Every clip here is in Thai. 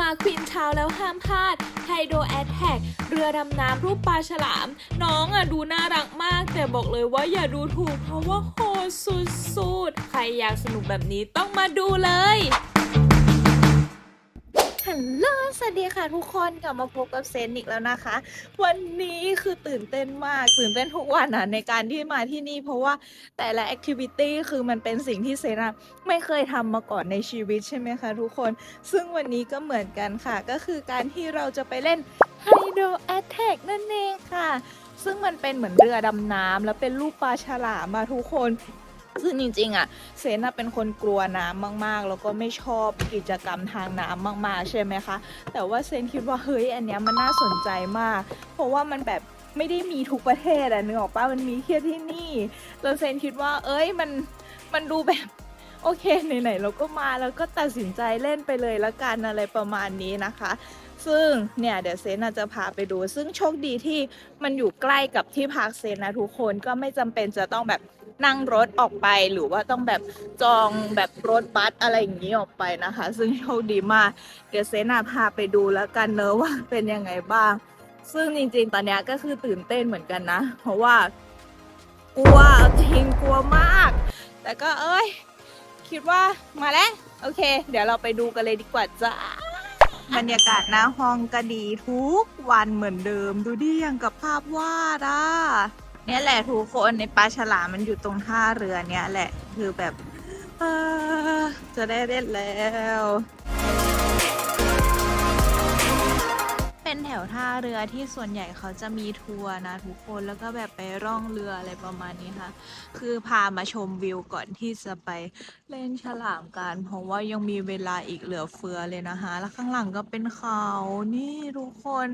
มาควินเช้าแล้วห้ามพลาดไฮโดรแอทแทกเรือดำน้ำรูปปลาฉลาม น้องอะดูน่ารักมาก แต่บอกเลยว่าอย่าดูถูกเพราะว่าโหดสุดๆ ใครอยากสนุกแบบนี้ต้องมาดูเลย ลโหลสวัสดีค่ะทุกคนกลับมาพบกับเซนอีกแล้วนะคะ วันนี้คือตื่นเต้นมาก ตื่นเต้นทุกวันอะในการที่มาที่นี่เพราะว่าแต่ละแอคทิวิตี้คือมันเป็นสิ่งที่เซนอะไม่เคยทำมาก่อนในชีวิตใช่ไหมคะทุกคน ซึ่งวันนี้ก็เหมือนกันค่ะ ก็คือการที่เราจะไปเล่น Hydro Attack นั่นเองค่ะ ซึ่งมันเป็นเหมือนเรือดำน้ำแล้วเป็นรูปปลาฉลามมาทุกคน ซึ่งจริงๆอะเซนเป็นคนกลัวน้ำมาก ๆ แล้วก็ไม่ชอบกิจกรรมทางน้ำมาก ๆ ใช่ไหมคะ แต่ว่าเซนคิดว่าเฮ้ยอันเนี้ยมันน่าสนใจมาก เพราะว่ามันแบบไม่ได้มีทุกประเทศอะนึกออกปะมันมีแค่ที่นี่แล้วเซนคิดว่า เอ้ยมันมันดูแบบ โอเคไหนๆเราก็มาแล้วก็ตัดสินใจเล่นไปเลยละกันอะไรประมาณนี้นะคะ ซึ่งเนี่ยเดี๋ยวเซนจะพาไปดู ซึ่งโชคดีที่มันอยู่ใกล้กับที่พักเซนนะทุกคนก็ไม่จำเป็นจะต้องแบบนั่งรถออกไปหรือว่าต้องแบบจองแบบรถบัสอะไรอย่างนี้ออกไปนะคะ ซึ่งโชคดีมากเดี๋ยวเซนน่ะพาไปดูแล้วกันเนอะว่าเป็นยังไงบ้าง ซึ่งจริงๆ ตอนนี้ก็คือตื่นเต้นเหมือนกันนะ เพราะว่ากลัวจริงกลัวมาก แต่ก็เอ้ย คิดว่ามาแล้ว โอเค เดี๋ยวเราไปดูกันเลยดีกว่าจ้าบรรยากาศหน้าห้องก็ดีทุกวันเหมือนเดิม ดูดิยังกับภาพวาดอะเนี่ยแหละทุกคนในปลาฉลามมันอยู่ตรงท่าเรือเนี่ยแหละคือแบบจะได้เล่นแล้ว ท่าเรือที่ส่วนใหญ่เขาจะมีทัวร์นะทุกคนแล้วก็แบบไปร่องเรืออะไรประมาณนี้ค่ะ คือพามาชมวิวก่อนที่จะไปเล่นฉลามกัน เพราะว่ายังมีเวลาอีกเหลือเฟือเลยนะคะ แล้วข้างหลังก็เป็นเขานี่ทุกคน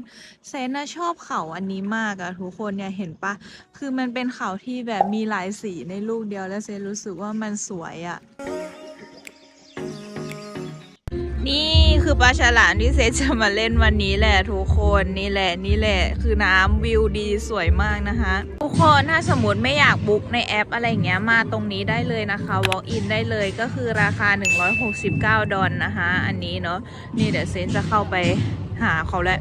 เซนนะชอบเขาอันนี้มากอะทุกคนเนี่ยเห็นปะคือมันเป็นเขาที่แบบมีหลายสีในลูกเดียวแล้วเซนรู้สึกว่ามันสวยอะ คือปลาฉลามที่เซจะมาเล่นวันนี้แหละทุกคนนี่แหละนี่แหละ คือน้ำวิวดีสวยมากนะคะ ทุกคนถ้าสมมติไม่อยากบุ๊กในแอปอะไรเงี้ยมาตรงนี้ได้เลยนะคะ walk in ได้เลยก็คือราคา 169 ดอลนะคะ อันนี้เนาะนี่เดี๋ยวเซนจะเข้าไปหาเขาแหละ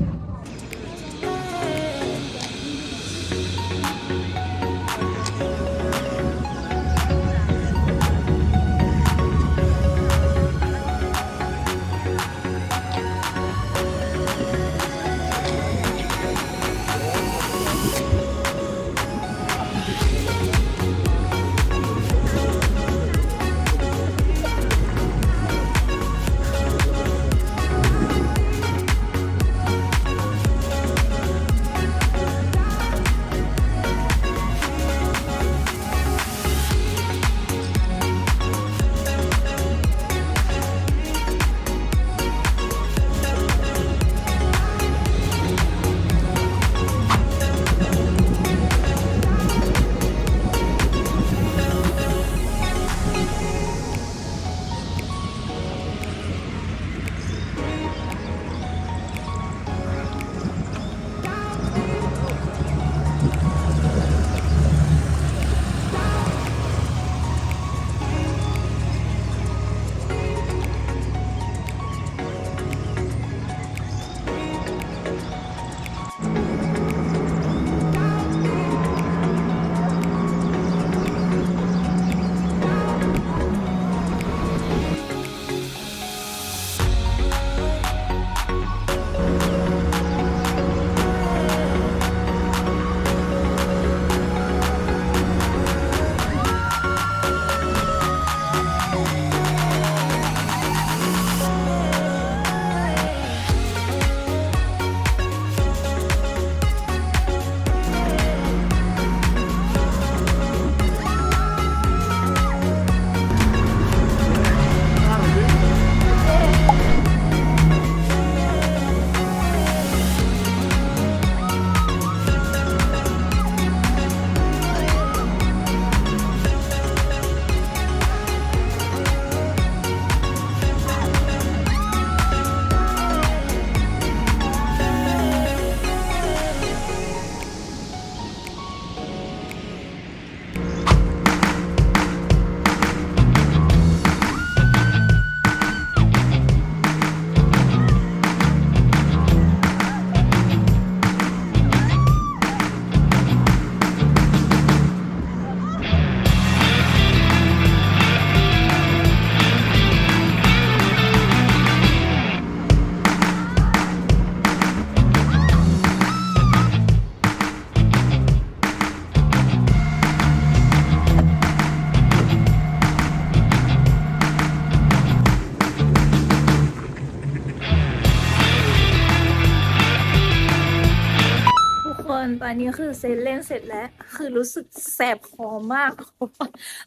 ตอนนี้คือเซนเล่นเสร็จแล้ว คือรู้สึกแสบคอมาก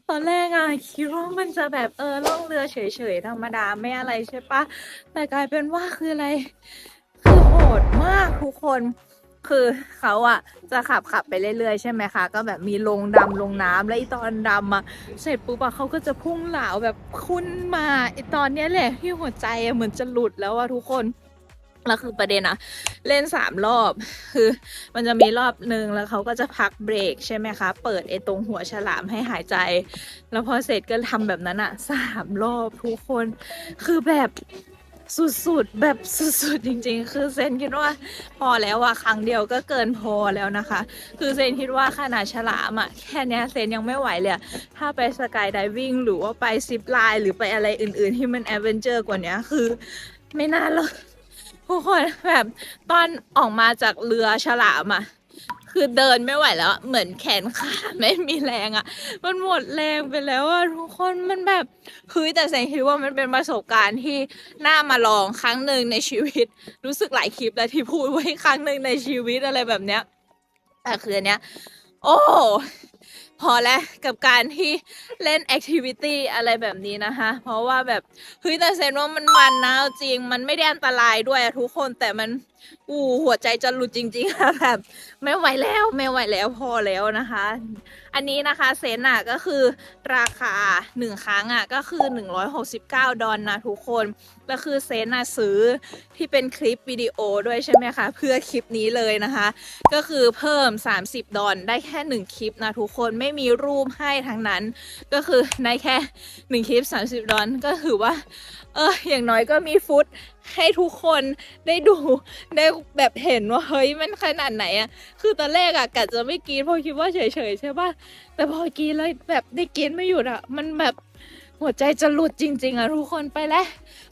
ตอนแรกอะคิดว่ามันจะแบบเออล่องเรือเฉยๆธรรมดาไม่อะไรใช่ปะแต่กลายเป็นว่าคืออะไร คือโหดมากทุกคนคือเขาอะจะขับขับไปเรื่อยๆใช่ไหมคะ ก็แบบมีลงดำลงน้ำแล้วไอีตอนดำอะเสร็จปุ๊บอะเขาก็จะพุ่งเหลาแบบคุ้นมาไอตอนเนี้ยแหละที่หัวใจอะเหมือนจะหลุดแล้วอะทุกคน แล้วคือประเด็นอะเล่นสามรอบ คือมันจะมีรอบหนึ่งแล้วเขาก็จะพักเบรกใช่ไหมคะ เปิดไอ้ตรงหัวฉลามให้หายใจ แล้วพอเสร็จก็ทำแบบนั้นอะสามรอบทุกคน คือแบบสุดๆ แบบสุดๆ จริงๆ คือเซนคิดว่าพอแล้วอะครั้งเดียวก็เกินพอแล้วนะคะ คือเซนคิดว่าขนาดฉลามอะแค่นี้เซนยังไม่ไหวเลย ถ้าไปสกายไดวิ่งหรือว่าไปซิปไลน์หรือไปอะไรอื่นๆ ที่มันแอดเวนเจอร์กว่านี้คือไม่น่าเลย ทุกคนแบบตอนออกมาจากเรือฉลามอะคือเดินไม่ไหวแล้วอะเหมือนแขนขาไม่มีแรงอะมันหมดแรงไปแล้วอะทุกคนมันแบบเฮ้ยแต่เซนคิดว่ามันเป็นประสบการณ์ที่น่ามาลองครั้งหนึ่งในชีวิต รู้สึกหลายคลิปแล้วที่พูดไว้ครั้งหนึ่งในชีวิตอะไรแบบเนี้ยแต่คืออันเนี้ย โอ้ พอแล้วกับการที่เล่นแอคทิวิตี้อะไรแบบนี้นะคะ เพราะว่าแบบเฮ้ยแต่เซนว่ามันมันนะจริง มันไม่ได้อันตรายด้วยทุกคนแต่มันอู้หัวใจจะหลุดจริงๆอะแบบไม่ไหวแล้วไม่ไหวแล้วพอแล้วนะคะ อันนี้นะคะเซนอะก็คือราคาหนึ่งครั้งอะก็คือ 169 ดอลนะทุกคนแล้วคือเซนอะซื้อที่เป็นคลิปวิดีโอด้วยใช่ไหมคะ เพื่อคลิปนี้เลยนะคะ ก็คือเพิ่ม 30 ดอลได้แค่ 1 คลิปนะทุกคนไม่มีรูปให้ทั้งนั้น ก็คือในแค่1คลิป 30 ดอลก็ถือว่า เอออย่างน้อยก็มีฟุตให้ทุกคนได้ดูได้แบบเห็นว่าเฮ้ยมันขนาดไหนอะคือตอนแรกอะกะจะไม่กินเพราะคิดว่าเฉยๆใช่ป่ะแต่พอกินแล้วแบบได้กินไม่หยุดอะมันแบบหัวใจจะหลุดจริง ๆอะทุกคนไปแล้ว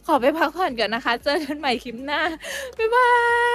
ขอไปพักผ่อนก่อนนะคะ เจอกันใหม่คลิปหน้า บ๊ายบาย